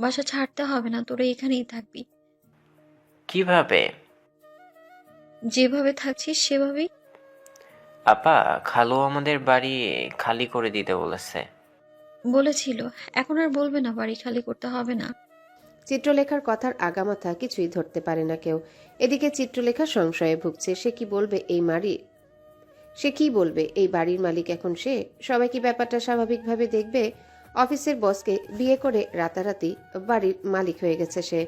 বাসা ছাড়তে হবে না তোরা এখানেই থাকবি। কীভাবে? যেভাবে থাকছিস সেভাবেই। আপা খালু আমাদের বাড়ি খালি করে দিতে বলেছে। বলেছিল এখন আর বলবে না বাড়ি খালি করতে হবে না। চিত্রলেখার কথার আগামাথা কিছুই ধরতে পারে না কেউ। এদিকে চিত্রলেখা সংশয়ে ভুগছে সে কি বলবে এই মারি? সে কি বলবে এই বাড়ির মালিক এখন সে? সবাই কি ব্যাপারটা স্বাভাবিকভাবে দেখবে? অফিসের বসকে বিয়ে করে রাতারাতি বাড়ির মালিক হয়ে গেছে সে।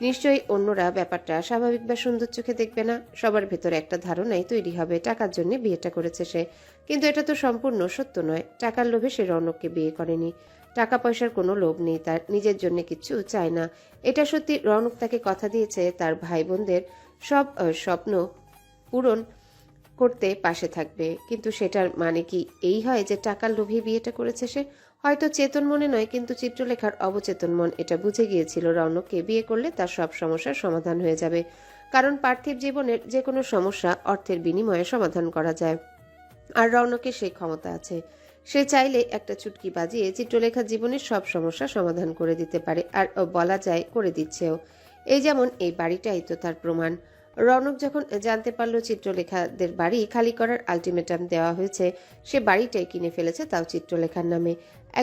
নিশ্চয়ই অন্যরা ব্যাপারটা স্বাভাবিক বা সুন্দর চোখে দেখবে না। সবার ভেতরে একটা ধারণাই তৈরি হবে টাকার জন্য বিয়েটা করেছে সে। কিন্তু এটা তো সম্পূর্ণ সত্য নয়। টাকার লোভে সে রৌনককে বিয়ে করেনি। টাকা পয়সার কোনো লোভ নেই, তার নিজের জন্য কিচ্ছু চায় না। এটা সত্যি রৌনক তাকে কথা দিয়েছে, তার ভাই বোনদের সব স্বপ্ন পূরণ করতে পাশে থাকবে। কিন্তু সেটার মানে কি এই হয় যে টাকার লোভে বিয়েটা করেছে সে? হয়তো চেতন মনে নয়, কিন্তু চিত্রলেখার অবচেতন মন, এটা বুঝে গিয়েছিল রৌনককে। বিয়ে করলে তার সব সমস্যার সমাধান হয়ে যাবে। কারণ পার্থিব জীবনের যে কোনো সমস্যা অর্থের বিনিময়ে সমাধান করা যায়। আর রৌনকের সেই ক্ষমতা আছে। সে চাইলে একটা চুটকি বাজিয়ে চিত্রলেখার জীবনের সব সমস্যা সমাধান করে দিতে পারে, আর বলা যায় করে দিচ্ছেও। এই যেমন এই বাড়িটাই তো তার প্রমাণ। রৌনক যখন জানতে পারল চিত্রলেখাদের বাড়ি খালি করার আলটিমেটাম দেওয়া হয়েছে, সে বাড়িটাই কিনে ফেলেছে তাও চিত্রলেখার নামে।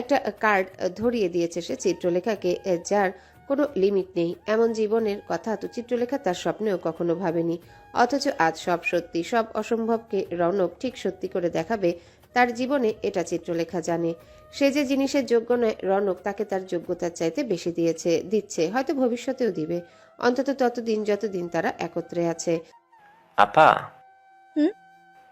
একটা কার্ড ধরিয়ে দিয়েছে সে চিত্রলেখাকে, যার কোনো লিমিট নেই। এমন জীবনের কথা তো চিত্রলেখা তার স্বপ্নেও কখনো ভাবেনি। অথচ আজ সব সত্যি, সব অসম্ভবকে রৌনক ঠিক সত্যি করে দেখাবে, তার জীবনে এটা চিত্রলেখা জানে। সে যে জিনিসের যোগ্য নয়, রনক তাকে তার যোগ্যতার চাইতে বেশি দিয়েছে, দিচ্ছে, হয়তো ভবিষ্যতেও দিবে। অন্তত ততদিন যতদিন তারা একত্রে আছে। আপা। হুম?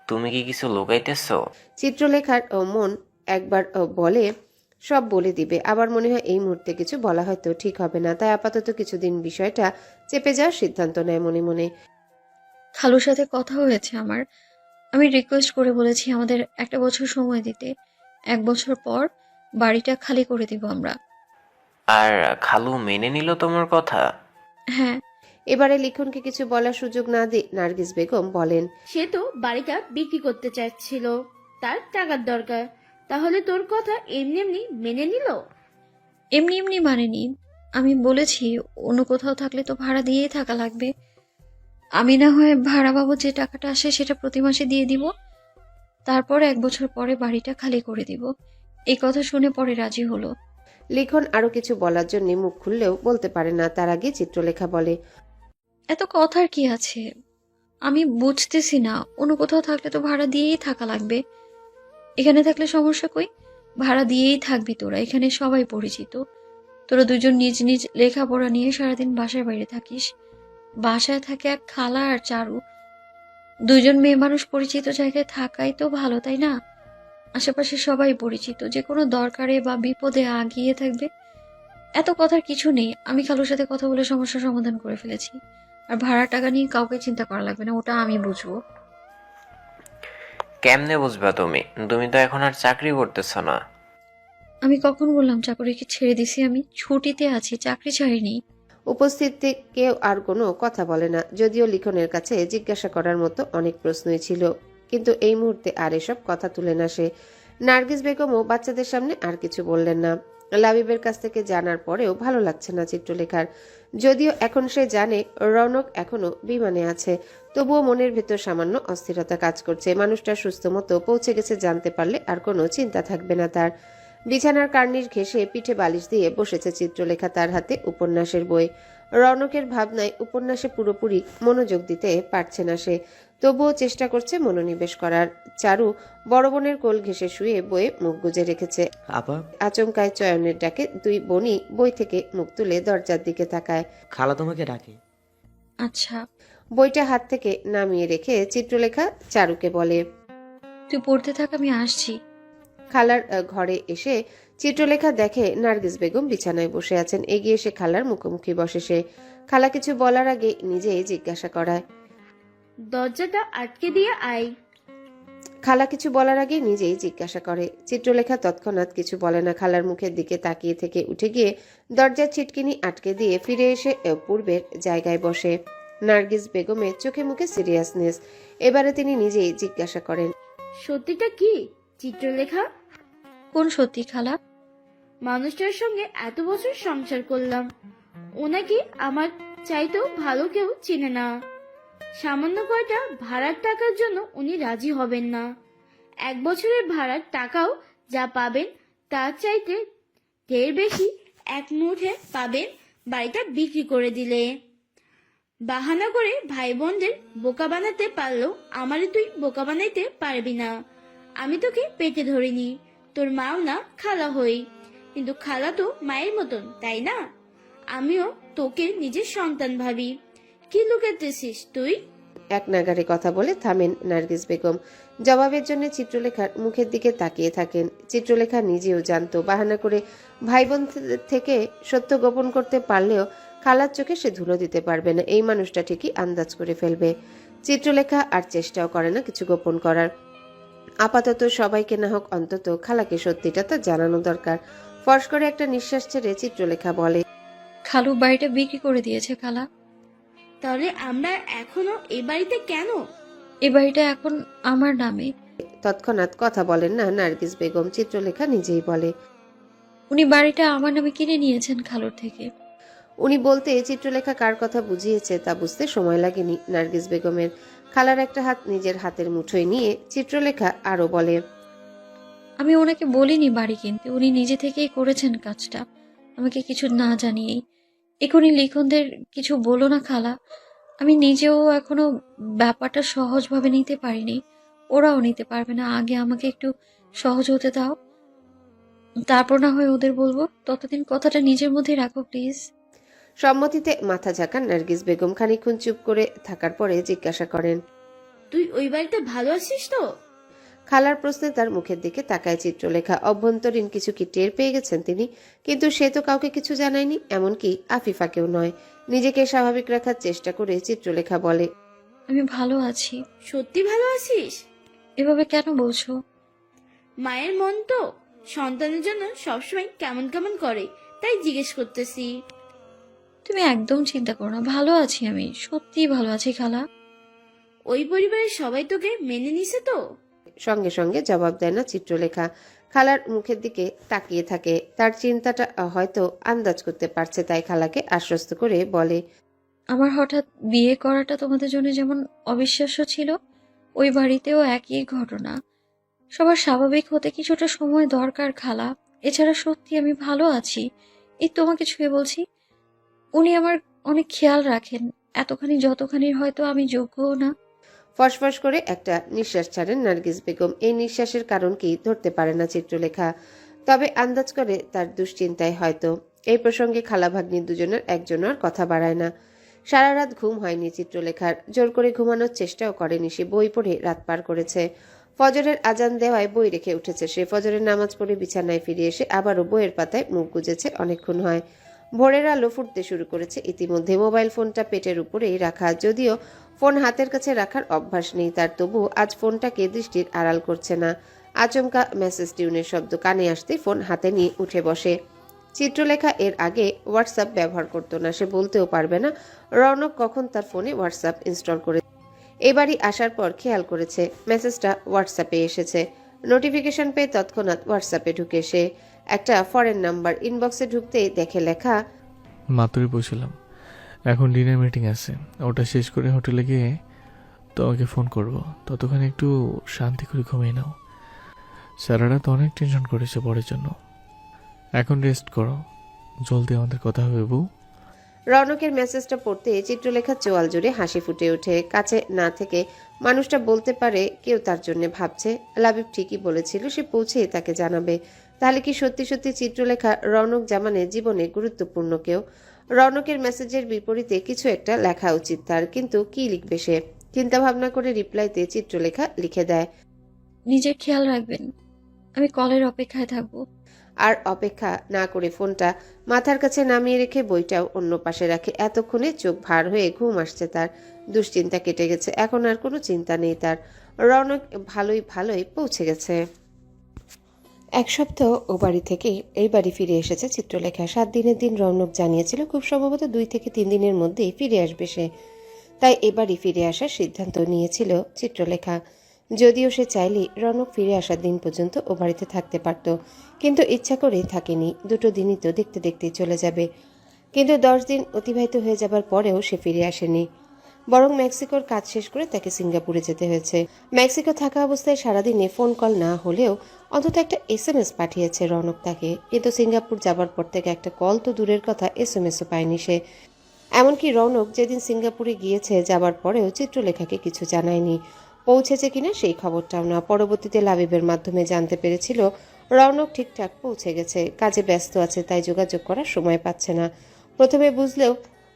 তুমি কি কিছু লুকাইতেছো? চিত্রলেখার ও, মন একবার ও, বলে সব বলে দিবে। আবার মনে হয় এই মুহূর্তে কিছু বলা হয়তো ঠিক হবে না। তাই আপাতত কিছুদিন বিষয়টা চেপে যাওয়ার সিদ্ধান্ত নেয় মনে মনে। খালুর সাথে কথা হয়েছে আমার। আমি রিকোয়েস্ট করে বলেছি আমাদের একটা বছর সময় দিতে। এক বছর পর বাড়িটা খালি করে দিব আমরা। আর খালু মেনে নিল তোমার কথা? হ্যাঁ। এবারে লিখনকে কিছু বলার সুযোগ না দিয়ে নার্গিস বেগম বলেন সে তো বাড়িটা বিক্রি করতে চাচ্ছিল তার টাকার দরকার। তাহলে তোর কথা এমনি এমনি মেনে নিল? এমনি এমনি মানেনি। আমি বলেছি অন্য কোথাও থাকলে তো ভাড়া দিয়েই থাকা লাগবে। আমি না হয় ভাড়া পাবো যে টাকাটা আসে সেটা প্রতি মাসে দিয়ে দিব। তারপর এক বছর পরে বাড়িটা খালি করে দিব। এই কথা শুনে পরে রাজি হলো। লিখন আরও কিছু বলার জন্য মুখ খুললেও বলতে পারে না। তার আগে চিত্রলেখা বলে, এত কথার কি আছে? আমি বুঝতেছি না। অন্য কোথাও থাকলে তো ভাড়া দিয়েই থাকা লাগবে। এখানে থাকলে সমস্যা কই? ভাড়া দিয়েই থাকবি তোরা। এখানে সবাই পরিচিত। তোরা দুজন নিজ নিজ লেখাপড়া নিয়ে সারাদিন বাসার বাইরে থাকিস। বাসায় থাকে এক খালা আর চারু। দুজন মেয়ে মানুষ পরিচিত জায়গায় থাকাই তো ভালো, তাই না? আশেপাশে সবাই পরিচিত যে কোনো দরকারে বা বিপদে আগিয়ে থাকবে। এত কথার কিছু নেই আমি খালুর সাথে কথা বলে সমস্যার সমাধান করে ফেলেছি। আর ভাড়া টাকা নিয়ে কাউকে চিন্তা করা লাগবে না ওটা আমি বুঝব। কেমনে বুঝবা তুমি? তুমি তো এখন আর চাকরি করতেছো না। আমি কখন বললাম চাকরিকে ছেড়ে দিছি আমি? ছুটিতে আছি চাকরি ছাড়িনি। উপস্থিত কেউ আর কোনো কথা বলে না যদিও লিখনের কাছে জিজ্ঞাসা করার মতো অনেক প্রশ্নই ছিল। কিন্তু এই মুহূর্তে আর এসব কথা তুলে না সে। নার্গিস বেগমও বাচ্চাদের সামনে আর কিছু বললেন না। লাবিবের কাছ থেকে জানার পরেও ভালো লাগছে না চিত্রলেখার। যদিও এখন সে জানে রৌনক এখনও বিমানে আছে, তবুও মনের ভেতর সামান্য অস্থিরতা কাজ করছে। মানুষটা সুস্থ মতো পৌঁছে গেছে জানতে পারলে আর কোনো চিন্তা থাকবে না তার। বিছানার কার্নিশ ঘেঁষে পিঠে বালিশ দিয়ে বসেছে চিত্রলেখা তার হাতে উপন্যাসের বই। রৌনকের ভাবনায় উপন্যাসে পুরোপুরি মনোযোগ দিতে পারছে না সে। তবুও চেষ্টা করছে মনোনিবেশ করার। চারু বড় বোনের কোল ঘেঁষে শুয়ে বইয়ে মুখ গুজে রেখেছে। আপা। আচমকায় চয়নের ডাকে দুই বোনই বই থেকে মুখ তুলে দরজার দিকে তাকায়। খালা তোমাকে ডাকে। আচ্ছা। বইটা হাত থেকে নামিয়ে রেখে চিত্রলেখা চারুকে বলে তুই পড়তে থাক আমি আসছি। খালার আহ, ঘরে এসে চিত্রলেখা দেখে নার্গিস বেগম বিছানায় বসে আছেন। এগিয়ে এসে খালার মুখোমুখি বসে সে। খালা কিছু বলার আগে নিজেই জিজ্ঞাসা করায়। দরজাটা আটকে দিয়ে আয়। খালা কিছু বলার আগে নিজেই জিজ্ঞাসা করে। চিত্রলেখা তৎক্ষণাৎ কিছু বলে না। খালার মুখের দিকে তাকিয়ে থেকে উঠে গিয়ে দরজার ছিটকিনি আটকে দিয়ে ফিরে এসে পূর্বের জায়গায় বসে। নার্গিস বেগমের চোখে মুখে সিরিয়াসনেস এবারে তিনি নিজেই জিজ্ঞাসা করেন সত্যিটা কি চিত্রলেখা? কোন সত্যি খালা? মানুষটার সঙ্গে এত বছর সংসার করলাম। ওনাকে আমার চাইতেও ভালো কেউ চেনে না। সামান্য কয়টা ভাড়ার টাকার জন্য উনি রাজি হবেন না। এক বছরের ভাড়ার টাকাও যা পাবেন তার চাইতে ঢের বেশি এক মুঠে পাবেন বাড়িটা বিক্রি করে দিলে। বাহানা করে ভাই বোনদের বোকা বানাতে পারলেও আমারে তুই বোকা বানাইতে পারবি না। আমি তোকে পেটে ধরিনি, তোর মাও না খালা হই। কিন্তু খালা তো মায়ের মতন, তাই না? আমিও তোকে নিজের সন্তান ভাবি। কি লুকাতেছিস তুই? এক নাগারে কথা বলে থামেন নার্গিস বেগম। জবাবের জন্য চিত্রলেখার মুখের দিকে তাকিয়ে থাকেন। চিত্রলেখা নিজেও জানতো বাহানা করে ভাই বোন থেকে সত্য গোপন করতে পারলেও খালার চোখে সে ধুলো দিতে পারবে না। এই মানুষটা ঠিকই আন্দাজ করে ফেলবে। চিত্রলেখা আর চেষ্টাও করে না কিছু গোপন করার। আপাতত সবাইকে না হোক অন্তত খালাকে সত্যিটা তা জানানো দরকার। ফর্স করে একটা নিঃশ্বাস ছেড়ে চিত্রলেখা বলে খালু বাড়িটা বিক্রি করে দিয়েছে খালা। তাহলে আমরা এখনও এ বাড়িতে কেন? এ বাড়িটা এখন আমার নামে। তৎক্ষণাৎ কথা বলেন না নার্গিস বেগম চিত্রলেখা নিজেই বলে। উনি বাড়িটা আমার নামে কিনে নিয়েছেন খালোর থেকে। উনি বলতে চিত্রলেখা কার কথা বুঝিয়েছে তা বুঝতে সময় লাগেনি নার্গিস বেগমের। খালার একটা হাত নিজের হাতের মুঠোয় নিয়ে চিত্রলেখা আরও বলে আমি ওনাকে বলিনি বাড়ি কিনতে উনি নিজে থেকেই করেছেন কাজটা। আমাকে কিছু না জানিয়েই এখনই লিখনদের কিছু বলো না খালা। আমি নিজেও এখনও ব্যাপারটা সহজভাবে নিতে পারিনি। ওরাও নিতে পারবে না। আগে আমাকে একটু সহজ হতে দাও। তারপর না হয় ওদের বলব। ততদিন কথাটা নিজের মধ্যে রাখো প্লিজ। সম্মতিতে মাথা ঝাঁকান নার্গিস বেগম। খানিক্ষণ চুপ করে থাকার পরে জিজ্ঞাসা করেন তুই ওই বাড়িতে ভালো আছিস তো? খালার প্রশ্নে তার মুখের দিকে তাকায় চিত্রলেখা। অভ্যন্তরীণ কিছু কি টের পেয়ে গেছেন তিনি? কিন্তু সে তো কাউকে কিছু জানায়নি এমনকি আফিফাকেও নয়। নিজেকে স্বাভাবিক রাখার চেষ্টা করে চিত্রলেখা বলে আমি ভালো আছি। সত্যি ভালো আছিস? এভাবে কেন বলছো? মায়ের মন তো সন্তানের জন্য সবসময় কেমন কেমন করে তাই জিজ্ঞেস করতেছি। তুমি একদম চিন্তা করো না ভালো আছি আমি সত্যিই ভালো আছি খালা। ওই পরিবারের সবাই তোকে মেনে নিছে তো? সঙ্গে সঙ্গে জবাব দেয় না চিত্রলেখা। খালার মুখের দিকে তাকিয়ে থাকে। তার চিন্তাটা হয়তো আন্দাজ করতে পারছে, তাই খালাকে আশ্বস্ত করে বলে, আমার হঠাৎ বিয়ে করাটা তোমাদের জন্য যেমন অবিশ্বাস্য ছিল, ওই বাড়িতেও একই ঘটনা। সবার স্বাভাবিক হতে কিছুটা সময় দরকার খালা। এছাড়া সত্যি আমি ভালো আছি। এই তোমাকে ছুঁয়ে বলছি, উনি আমার অনেক খেয়াল রাখেন। এতখানি যতখানি হয়তো আমি যোগ্যও না। ফসফস করে একটা নিঃশ্বাস ছাড়েন নার্গিস বেগম। এই নিঃশ্বাসের কারণ কি ধরতে পারে না চিত্রলেখা। তবে আন্দাজ করে তার দুশ্চিন্তায় হয়তো। এই প্রসঙ্গে খালা ভাগ্নি দুজনের একজন আর কথা বাড়ায় না। সারা রাত ঘুম হয়নি চিত্রলেখার। জোর করে ঘুমানোর চেষ্টাও করেনি সে, বই পড়ে রাত পার করেছে। ফজরের আজান দেওয়ায় বই রেখে উঠেছে সে। ফজরের নামাজ পড়ে বিছানায় ফিরে এসে আবারও বইয়ের পাতায় মুখ গুজেছে অনেকক্ষণ হয়। ভোরের আলো ফুটতে শুরু করেছে। ইতিমধ্যে মোবাইল ফোনটা পেটের উপরেই রাখা, যদিও ফোন হাতের কাছে রাখার অভ্যাস নেই, তার তবু আজ ফোনটাকে দৃষ্টির আড়াল করছে না। আচমকা মেসেজ টিউনের শব্দ কানে আসতে ফোন হাতে নিয়ে উঠে বসে। চিত্রলেখা এর আগে হোয়াটসঅ্যাপ ব্যবহার করতো না, সে বলতেও পারবে না, রৌনক কখন তার ফোনে হোয়াটসঅ্যাপ ইনস্টল করে এবারই আসার পর খেয়াল করেছে, মেসেজটা হোয়াটসঅ্যাপে এসেছে। নোটিফিকেশন পেয়ে তৎক্ষণাৎ হোয়াটসঅ্যাপে ঢুকে সে। একটা ফরেন নাম্বার ইনবক্সে ঢুকতে দেখে লেখা মাত্রই বসলাম এখন ডিনার মিটিং আছে ওটা শেষ করে হোটেলে গিয়ে তোমাকে ফোন করব। ততক্ষণ একটু শান্তি করে ঘুমিয়ে নাও। সারা রাত অনেক টেনশন করেছে পরের জন্য। এখন রেস্ট করো। জলদি আমাদের কথা হবে বউ। রৌনকের মেসেজটা পড়তে চিত্রলেখার চোয়াল জুড়ে হাসি ফুটে ওঠে। কাছে না থেকে মানুষটা বলতে পারে কেউ তার জন্য ভাবছে। লাবিব ঠিকই বলেছিল সে পৌঁছে তাকে জানাবে। তাহলে কি সত্যি সত্যি চিত্রলেখা রৌনক জামানের জীবনে গুরুত্বপূর্ণ কেউ? রৌনকের মেসেজের বিপরীতে কিছু একটা লেখা উচিত তার কিন্তু কি লিখবে সে? চিন্তা ভাবনা করে রিপ্লাইতে চিত্রলেখা লিখে দেয়। নিজের খেয়াল রাখবেন আমি কলের অপেক্ষায় থাকব। আর অপেক্ষা না করে ফোনটা মাথার কাছে নামিয়ে রেখে বইটাও অন্য পাশে রাখে। এতক্ষণে চোখ ভার হয়ে ঘুম আসছে তার। দুশ্চিন্তা কেটে গেছে এখন আর কোনো চিন্তা নেই তার। রৌনক ভালোই ভালোই পৌঁছে গেছে। এক সপ্তাহ ও বাড়ি থেকে এই বাড়ি ফিরে এসেছে চিত্রলেখা। সাত দিনের দিন রৌনক জানিয়েছিল, খুব সম্ভবত দুই থেকে তিন দিনের মধ্যেই ফিরে আসবে সে। তাই এবারই ফিরে আসার সিদ্ধান্ত নিয়েছিল চিত্রলেখা। যদিও সে চাইলে রনক ফিরে আসার দিন পর্যন্ত ও বাড়িতে থাকতে পারত, কিন্তু ইচ্ছা করে থাকেনি। দুটো দিনই তো দেখতে দেখতেই চলে যাবে। কিন্তু দশ দিন অতিবাহিত হয়ে যাবার পরেও সে ফিরে আসেনি। বরং মেক্সিকোর কাজ শেষ করে তাকে সিঙ্গাপুরে যেতে হয়েছে। মেক্সিকো থাকা অবস্থায় সারাদিনে ফোন কল না হলেও অন্তত একটা এস এম এস পাঠিয়েছে রনক তাকে। কিন্তু সিঙ্গাপুর যাবার পর থেকে একটা কল তো দূরের কথা এস এম এসও পায়নি সে। এমনকি রৌনক যেদিন সিঙ্গাপুরে গিয়েছে, যাবার পরেও চিত্রলেখাকে কিছু জানায়নি। পৌঁছেছে কিনা সেই খবরটাও না। পরবর্তীতে লাবিবের মাধ্যমে জানতে পেরেছিল, রৌনক ঠিকঠাক পৌঁছে গেছে। কাজে ব্যস্ত আছে, তাই যোগাযোগ করার সময় পাচ্ছে না। প্রথমে বুঝলেও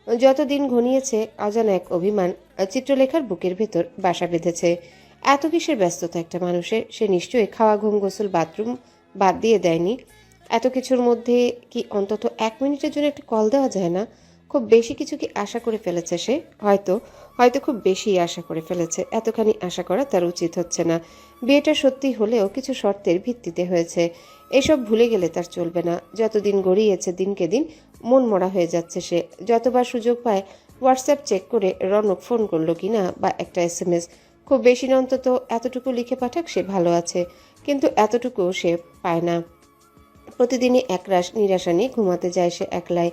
যতদিন ঘনিয়েছে, অজানা এক অভিমান চিত্রলেখার বুকের ভেতর বাসা বেঁধেছে। এত কিসের ব্যস্ততা একটা মানুষের? সে নিশ্চয়ই খাওয়া, ঘুম, গোসল, বাথরুম বাদ দিয়ে দেয়নি। এত কিছুর মধ্যে কি অন্তত এক মিনিটের জন্য একটা কল দেওয়া যায় না? খুব বেশি কিছু কি আশা করে ফেলেছে সে? হয়তো হয়তো খুব বেশি আশা করে ফেলেছে। এতখানি আশা করা তার উচিত হচ্ছে না। বিয়েটা সত্যি হলেও কিছু শর্তের ভিত্তিতে হয়েছে। এসব ভুলে গেলে তার চলবে না। যতদিন গড়িয়েছে দিনকে দিন মন মরা হয়ে যাচ্ছে সে। যতবার সুযোগ পায় হোয়াটসঅ্যাপ চেক করে রনক ফোন করল কিনা বা একটা এস এম এস খুব বেশি না অন্তত এতটুকু লিখে পাঠাক সে ভালো আছে, কিন্তু এতটুকু সে পায় না। প্রতিদিনই একরাশ নিরাশা নিয়ে ঘুমাতে যায় সে একলাই।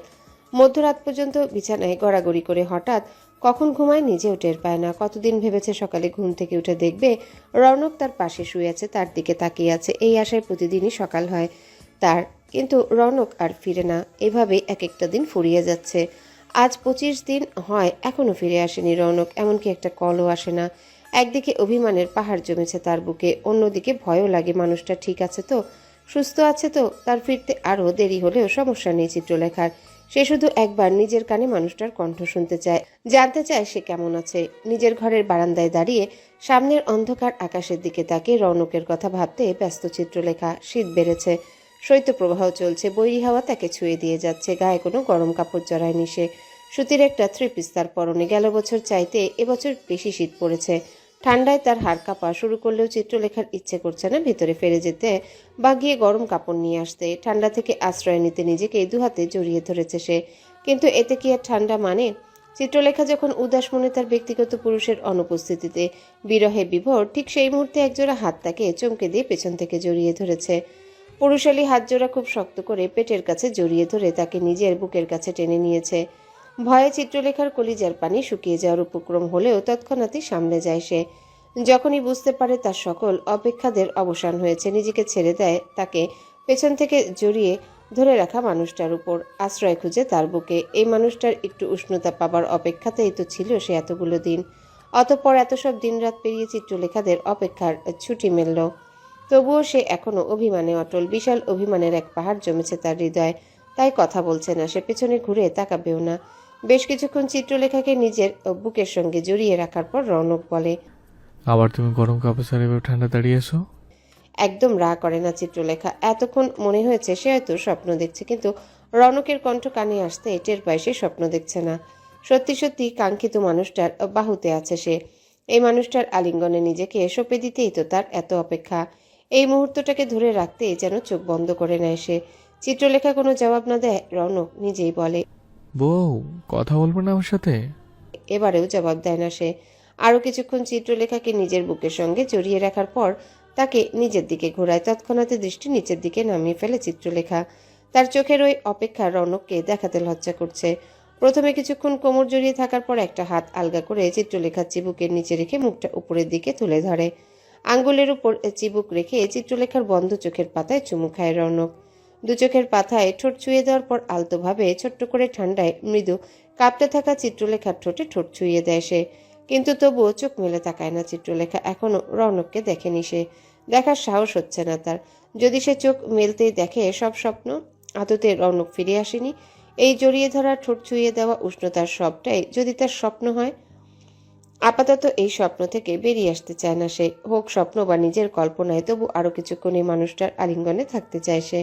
মধ্যরাত পর্যন্ত বিছানায় গড়াগড়ি করে হঠাৎ কখন ঘুমায় নিজেও টের পায় না। কতদিন ভেবেছে সকালে ঘুম থেকে উঠে দেখবে, রৌনক তার পাশে শুয়ে আছে, তার দিকে তাকিয়ে আছে। এই আশায় প্রতিদিনই সকাল হয়। তার কিন্তু রৌনক আর ফিরে না। এভাবেই এক একটা দিন ফুরিয়ে যাচ্ছে। আজ পঁচিশ দিন হয় এখনও ফিরে আসেনি রৌনক, এমনকি একটা কলও আসে না। একদিকে অভিমানের পাহাড় জমেছে তার বুকে, অন্যদিকে ভয়ও লাগে মানুষটা, ঠিক আছে তো? সুস্থ আছে তো? তার ফিরতে আরও দেরি হলেও সমস্যা নেই চিত্রলেখার। সে শুধু একবার নিজের কানে মানুষটার কণ্ঠ শুনতে চায়। জানতে চায় সে কেমন আছে। নিজের ঘরের বারান্দায় দাঁড়িয়ে সামনের অন্ধকার আকাশের দিকে তাকিয়ে রৌনকের কথা ভাবতে ব্যস্ত চিত্রলেখা, শীত বেড়েছে। শৈত্যপ্রবাহ চলছে, বৈরী হাওয়া তাকে ছুঁয়ে দিয়ে যাচ্ছে, গায়ে কোনো গরম কাপড় জড়ায়নি সে। সুতির একটা থ্রি পিস তার পরনে, গেল বছর চাইতে এবছর বেশি শীত পড়েছে। ঠান্ডায় তার হাড় কাঁপা শুরু করলেও চিত্রলেখার ইচ্ছে করছে না ভেতরে ফিরে যেতে বা গিয়ে গরম কাপড় নিয়ে আসতে। ঠান্ডা থেকে আশ্রয় নিতে নিজেকে দুহাতে জড়িয়ে ধরেছে সে। কিন্তু এতে কি আর ঠান্ডা মানে? চিত্রলেখা যখন উদাস মনে তার ব্যক্তিগত পুরুষের অনুপস্থিতিতে বিরহে বিভোর, ঠিক সেই মুহূর্তে একজোড়া হাত তাকে চমকে দিয়ে পেছন থেকে জড়িয়ে ধরেছে। পুরুষালী হাত জোড়া খুব শক্ত করে পেটের কাছে জড়িয়ে ধরে তাকে নিজের বুকের কাছে টেনে নিয়েছে। ভয়ে চিত্রলেখার কলিজার পানি শুকিয়ে যাওয়ার উপক্রম হলেও তৎক্ষণাৎই সামলে যায় সে। যখনই বুঝতে পারে তার সকল অপেক্ষাদের অবসান হয়েছে, নিজেকে ছেড়ে দেয় তাকে পেছন থেকে জড়িয়ে ধরে রাখা মানুষটার উপর। আশ্রয় খুঁজে তার বুকে। এই মানুষটার একটু উষ্ণতা পাবার অপেক্ষাতেই তো ছিল সে এতগুলো দিন। অতঃপর এত সব দিনরাত পেরিয়ে চিত্রলেখাদের অপেক্ষার ছুটি মেলল। তবুও সে এখনও অভিমানে অটল। বিশাল অভিমানের এক পাহাড় জমেছে তার হৃদয়। তাই কথা বলছে না সে পেছনে ঘুরে তাকাবেও না। বেশ কিছুক্ষণ চিত্রলেখাকে নিজের বুকের সঙ্গে জড়িয়ে রাখার পর রৌনক বলে আবার তুমি গরম কাপড় ছাড়া এভাবে ঠান্ডা দাঁড়িয়ে এসো একদম রা করে না চিত্রলেখা। এতক্ষণ মনে হয়েছে সে হয়তো স্বপ্ন দেখছে কিন্তু রনকের কণ্ঠ কানে আসতে টের পায় সে স্বপ্ন দেখছে না। সত্যি সত্যি কাঙ্ক্ষিত মানুষটার বাহুতে আছে সে। এই মানুষটার আলিঙ্গনে নিজেকে সঁপে দিতেই তো তার এত অপেক্ষা। এই মুহূর্তটাকে ধরে রাখতে যেন চোখ বন্ধ করে নেয় সে। চিত্রলেখা কোনো জবাব না দেয় রনক নিজেই বলে বউ কথা বলব না আমার সাথে? এবারেও জবাব দেয় না সে। আরও কিছুক্ষণ চিত্রলেখাকে নিজের বুকের সঙ্গে জড়িয়ে রাখার পর তাকে নিজের দিকে ঘোরায়। তৎক্ষণাৎ দৃষ্টি নিচের দিকে নামিয়ে ফেলে চিত্রলেখা। তার চোখের ওই অপেক্ষা রৌনককে দেখাতে লজ্জা করছে। প্রথমে কিছুক্ষণ কোমর জড়িয়ে থাকার পর একটা হাত আলগা করে চিত্রলেখার চিবুকের নিচে রেখে মুখটা উপরের দিকে তুলে ধরে। আঙ্গুলের উপর চিবুক রেখে চিত্রলেখার বন্ধ চোখের পাতায় চুমু খায় রৌনক। দু চোখের পাতায় ঠোঁট ছুঁয়ে দেওয়ার পর আলতোভাবে ছোট্ট করে ঠান্ডায় মৃদু কাঁপতে থাকা চিত্রলেখার ঠোঁটে ঠোঁট ছুঁয়ে দেয় সে। কিন্তু তবুও চোখ মেলে তাকায় না চিত্রলেখা। এখনও রৌনককে দেখেনি সে। দেখার সাহস হচ্ছে না তার। যদি সে চোখ মেলতেই দেখে সব স্বপ্ন, আদতে রৌনক ফিরে আসেনি। এই জড়িয়ে ধরা, ঠোঁট ছুঁয়ে দেওয়া উষ্ণতার সবটাই যদি তার স্বপ্ন হয় আপাতত এই স্বপ্ন থেকে বেরিয়ে আসতে চায় না সে। হোক স্বপ্ন বা নিজের কল্পনায়, তবু আরও কিছুক্ষণ এই মানুষটার আলিঙ্গনে থাকতে চায় সে।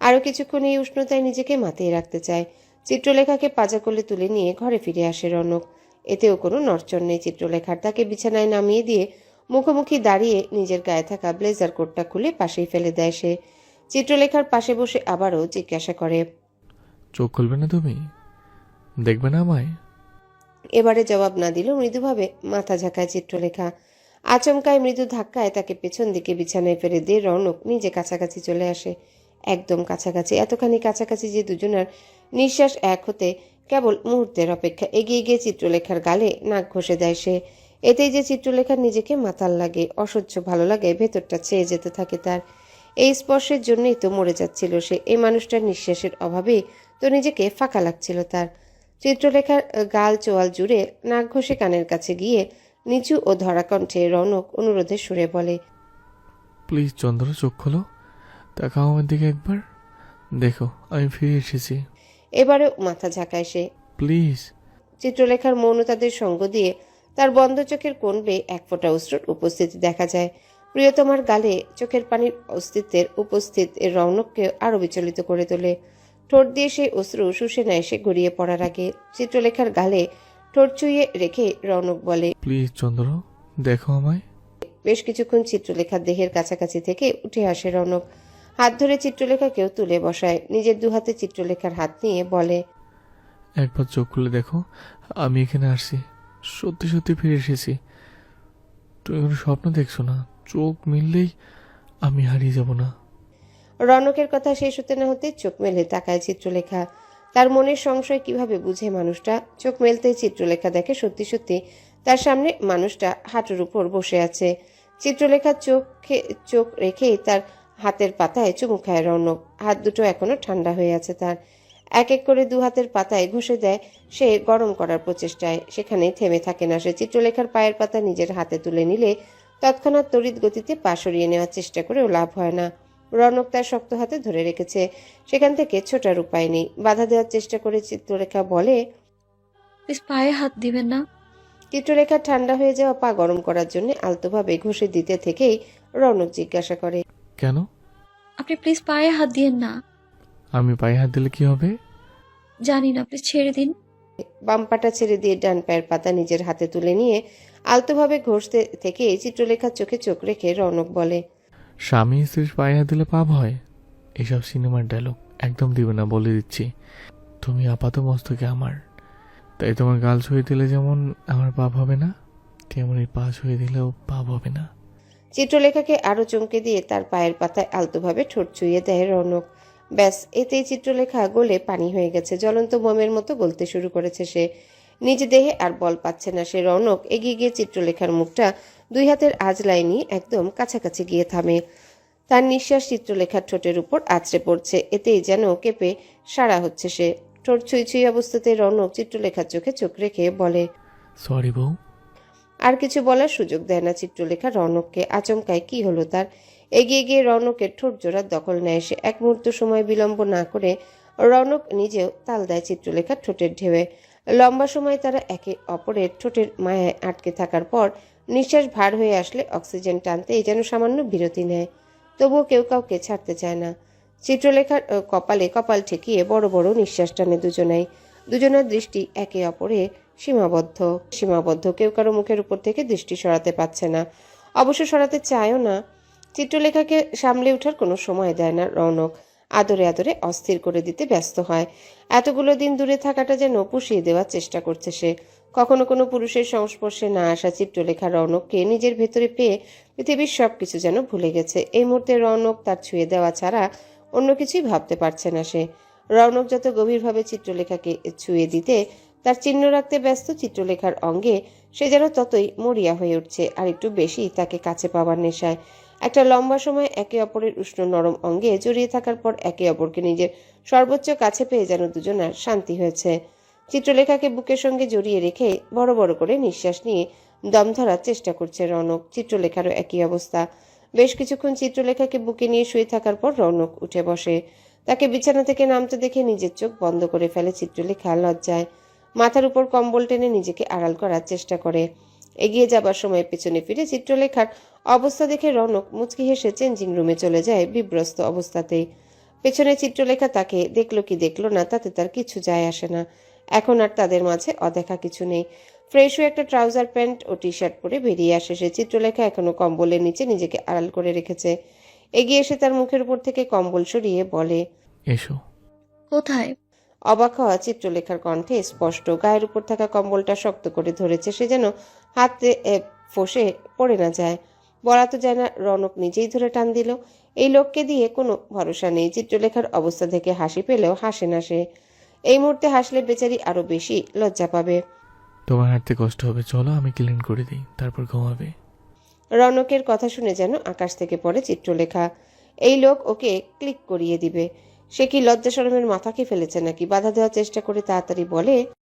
আরও কিছুক্ষণ এই উষ্ণতায় নিজেকে মাতিয়ে রাখতে চায়। চিত্রলেখাকে পাজা কোলে তুলে নিয়ে ঘরে ফিরে আসে রনক। এতেও কোনো নড়চড় নেই চিত্রলেখার। তাকে বিছানায় নামিয়ে দিয়ে মুখোমুখি দাঁড়িয়ে নিজের গায়ে থাকা ব্লেজার কোটটা খুলে পাশেই ফেলে দেয় সে। চিত্রলেখার পাশে বসে আবারও জিজ্ঞাসা করে, চোখ খুলবে না তুমি? দেখবে না আমায়? এবারে জবাব না দিল মৃদুভাবে মাথা ঝাঁকায় চিত্রলেখা। আচমকায় মৃদু ধাক্কায় তাকে পেছন দিকে বিছানায় ফেলে দিয়ে রৌনক নিজে কাছাকাছি চলে আসে। একদম কাছাকাছি, এতখানি কাছাকাছি যে দুজনার নিঃশ্বাস এক হতে কেবল মুহূর্তের অপেক্ষা। এগিয়ে গিয়ে চিত্রলেখার গালে নাক ঘষে দেয় সে। এতেই যে চিত্রলেখার নিজেকে মাতাল লাগে, অসহ্য ভালো লাগে, ভেতরটা ছেয়ে যেতে থাকে তার। এই স্পর্শের জন্যই তো মরে যাচ্ছিল সে। এই মানুষটার নিঃশ্বাসের অভাবে তো নিজেকে ফাঁকা লাগছিল তার। চিত্রলেখার গাল চোয়াল জুড়ে নাক ঘষে কানের কাছে গিয়ে নিচু ও ধরা কণ্ঠে রৌনক অনুরোধে সুরে বলে প্লিজ চন্দ্র চোখ খোলো। তাকাও আমার দিকে একবার। দেখো আমি ফিরে এসেছি। এবারেও মাথা ঝাঁকায় সে। প্লিজ। চিত্রলেখার মৌনতাদের সঙ্গ দিয়ে তার বন্ধ চোখের কোণ বেয়ে এক ফোঁটা অশ্রুর উপস্থিতি দেখা যায়। প্রিয়তমার গালে চোখের পানির অস্তিত্বের উপস্থিত এর রৌনককে আরও বিচলিত করে তোলে। ঠোঁট দিয়ে সেই অশ্রু শুষে নেয় সে গড়িয়ে পড়ার আগে চিত্রলেখার গালে ঠোঁট চুইয়ে রেখে রৌনক বলে প্লিজ চন্দ্র দেখো আমায়। বেশ কিছুক্ষণ চিত্রলেখার দেহের কাছাকাছি থেকে উঠে আসে রৌনক হাত ধরে চিত্রলেখাকেও তুলে বসায়। নিজের দুহাতে চিত্রলেখার হাত নিয়ে বলে একবার চোখ খুলে দেখো আমি এখানে আসছি। সত্যি সত্যি ফিরে এসেছি। তুমি কোনো স্বপ্ন দেখছ না? চোখ মিললেই আমি হারিয়ে যাব না। রনকের কথা শেষ হতে না হতে চোখ মেলে তাকায় চিত্রলেখা। তার মনের সংশয় কীভাবে বুঝে মানুষটা? চোখ মেলতেই চিত্রলেখা দেখে সত্যি সত্যি তার সামনে মানুষটা হাঁটুর উপর বসে আছে। চিত্রলেখার চোখে চোখ রেখেই তার হাতের পাতায় চুমু খায় রৌনক। হাত দুটো এখনও ঠান্ডা হয়ে আছে তার। এক এক করে দু হাতের পাতায় ঘষে দেয় সে গরম করার প্রচেষ্টায়। সেখানে থেমে থাকে না সে। চিত্রলেখার পায়ের পাতা নিজের হাতে তুলে নিলে তৎক্ষণাৎ তড়িৎ গতিতে পা সরিয়ে নেওয়ার চেষ্টা করেও লাভ হয় না। রনক তার শক্ত হাতে ধরে রেখেছে। সেখান থেকে ছোটার উপায় নেই। বাধা দেওয়ার চেষ্টা করে চিত্রলেখা বলে প্লিজ পায়ে হাত দিবেন না। চিত্রলেখা ঠান্ডা হয়ে যাওয়া পা গরম করার জন্য আলতোভাবে ঘষে দিতে থেকেই রনক জিজ্ঞাসা করে কেন? আপনি প্লিজ পায়ে হাত দিয়েন না। আমি পায়ে হাত দিলে কি হবে? জানি না প্লিজ ছেড়ে দিন। বাম পাটা ছেড়ে দিয়ে ডান পায়ের পাতা নিজের হাতে তুলে নিয়ে আলতোভাবে ঘষতে থেকে চিত্রলেখার চোখে চোখ রেখে রনক বলে স্বামী স্ত্রীর পায়ে হাত দিলে পাপ হয়? এসব সিনেমার ডায়লগ একদম দিবে না, বলে দিচ্ছি। তুমি আপাত মস্তকে আমার। তাই তোমার গাল ছুঁয়ে দিলে যেমন আমার পাপ হবে না তেমনই পা ছুঁয়ে দিলেও পাপ হবে না। চিত্রলেখাকে আরও চমকে দিয়ে তার পায়ের পাতায় আলতোভাবে ঠোঁট ছুঁয়ে দেয় রনক। ব্যাস, এতেই চিত্রলেখা গলে পানি হয়ে গেছে। জ্বলন্ত মোমের মতো গলতে শুরু করেছে সে। নিজ দেহে আর বল পাচ্ছে না সে রনক। এগিয়ে গিয়ে চিত্রলেখার মুখটা দুই হাতের আজলায় নিয়ে একদম কাছাকাছি গিয়ে থামে। তার নিঃশ্বাস চিত্রলেখার ঠোঁটের উপর আছড়ে পড়ছে। এতেই যেন কেঁপে সারা হচ্ছে সে। ঠোঁট ছুঁই ছুঁই অবস্থাতে রনক চিত্রলেখার চোখে চোখ রেখে বলে সরি বউ। আর কিছু বলার সুযোগ দেয় না চিত্রলেখা রৌনককে। আচমকায় কি হলো তার? এগিয়ে গিয়ে রৌনকের ঠোঁট জোড়ার দখল নেয় সে। এক মুহূর্ত সময় বিলম্ব না করে রৌনক নিজেও তাল দেয় চিত্রলেখার ঠোঁটের ঢেউয়ে। লম্বা সময় তারা একে অপরের ঠোঁটের মায়ায় আটকে থাকার পর নিঃশ্বাস ভার হয়ে আসলে অক্সিজেন টানতে যেন সামান্য বিরতি নেয়। তবুও কেউ কাউকে ছাড়তে চায় না। চিত্রলেখার কপালে কপাল ঠেকিয়ে বড় বড় নিঃশ্বাস টানে দুজনাই। দুজনের দৃষ্টি একে অপরে সীমাবদ্ধ। সীমাবদ্ধ কেউ কারও মুখের উপর থেকে দৃষ্টি সরাতে পারছে না। অবশ্য সরাতে চায়ও না। চিত্রলেখাকে সামলে ওঠার কোনো সময় দেয় না রৌনক। আদরে আদরে অস্থির করে দিতে ব্যস্ত হয়। এতগুলো দিন দূরে থাকাটা যেন পুষিয়ে দেওয়ার চেষ্টা করছে সে। কখনো কোনো পুরুষের সংস্পর্শে না আসা চিত্রলেখা রৌনককে নিজের ভেতরে পেয়ে পৃথিবীর সব কিছু যেন ভুলে গেছে। এই মুহূর্তে রৌনক তার ছুঁয়ে দেওয়া ছাড়া অন্য কিছুই ভাবতে পারছে না সে। রৌনক যত গভীরভাবে চিত্রলেখাকে ছুঁয়ে দিতে, তার চিহ্ন রাখতে ব্যস্ত চিত্রলেখার অঙ্গে সে যেন ততই মরিয়া হয়ে উঠছে আর একটু বেশি তাকে কাছে পাওয়ার নেশায়। একটা লম্বা সময় একে অপরের উষ্ণ নরম অঙ্গে জড়িয়ে থাকার পর একে অপরকে নিজের সর্বোচ্চ কাছে পেয়ে যেন দুজনার শান্তি হয়েছে। চিত্রলেখাকে বুকের সঙ্গে জড়িয়ে রেখে বড় বড় করে নিঃশ্বাস নিয়ে দম ধরার চেষ্টা করছে রৌনক। চিত্রলেখারও একই অবস্থা। বেশ কিছুক্ষণ চিত্রলেখাকে বুকে নিয়ে শুয়ে থাকার পর রনক উঠে বসে। তাকে বিছানা থেকে নামতে দেখে নিজের চোখ বন্ধ করে ফেলে চিত্রলেখা লজ্জায়। মাথার উপর কম্বল টেনে নিজেকে আড়াল করার চেষ্টা করে। এগিয়ে যাবার সময় পেছনে ফিরে চিত্রলেখার অবস্থা দেখে রনক মুচকি হেসে চেঞ্জিং রুমে চলে যায় বিব্রস্ত অবস্থাতেই। পেছনে চিত্রলেখা তাকে দেখল কি দেখল না, তাতে তার কিছু যায় আসে না। এখন আর তাদের মাঝে অদেখা কিছু নেই। ফ্রেশ হয়ে একটা ট্রাউজার প্যান্ট ও টি শার্ট পরে বেরিয়ে আসে। সে চিত্রলেখা এখনও কম্বলের নিচে নিজেকে আড়াল করে রেখেছে। এগিয়ে এসে তার মুখের উপর থেকে কম্বল সরিয়ে বলে এসো। কোথায়? অবাক হওয়া চিত্রলেখার কণ্ঠে স্পষ্ট গায়ের উপর থাকা কম্বলটা শক্ত করে ধরেছে। সে যেন হাতে ফসে পড়ে না যায়। বলা তো যায় না রনক নিজেই ধরে টান দিল। এই লোককে দিয়ে কোনো ভরসা নেই। চিত্রলেখার অবস্থা থেকে হাসি পেলেও হাসে না সে। এই মুহূর্তে হাসলে বেচারি আরও বেশি লজ্জা পাবে। তোমার হাঁটতে কষ্ট হবে চলো আমি ক্লিন করে দিই তারপর ঘুমাবে। রনকের কথা শুনে যেন আকাশ থেকে পড়ে চিত্রলেখা। এই লোক ওকে ক্লিক করিয়ে দিবে। সে কি লজ্জা শরমের মাথাকে ফেলেছে নাকি? বাধা দেওয়ার চেষ্টা করে তাড়াতাড়ি বলে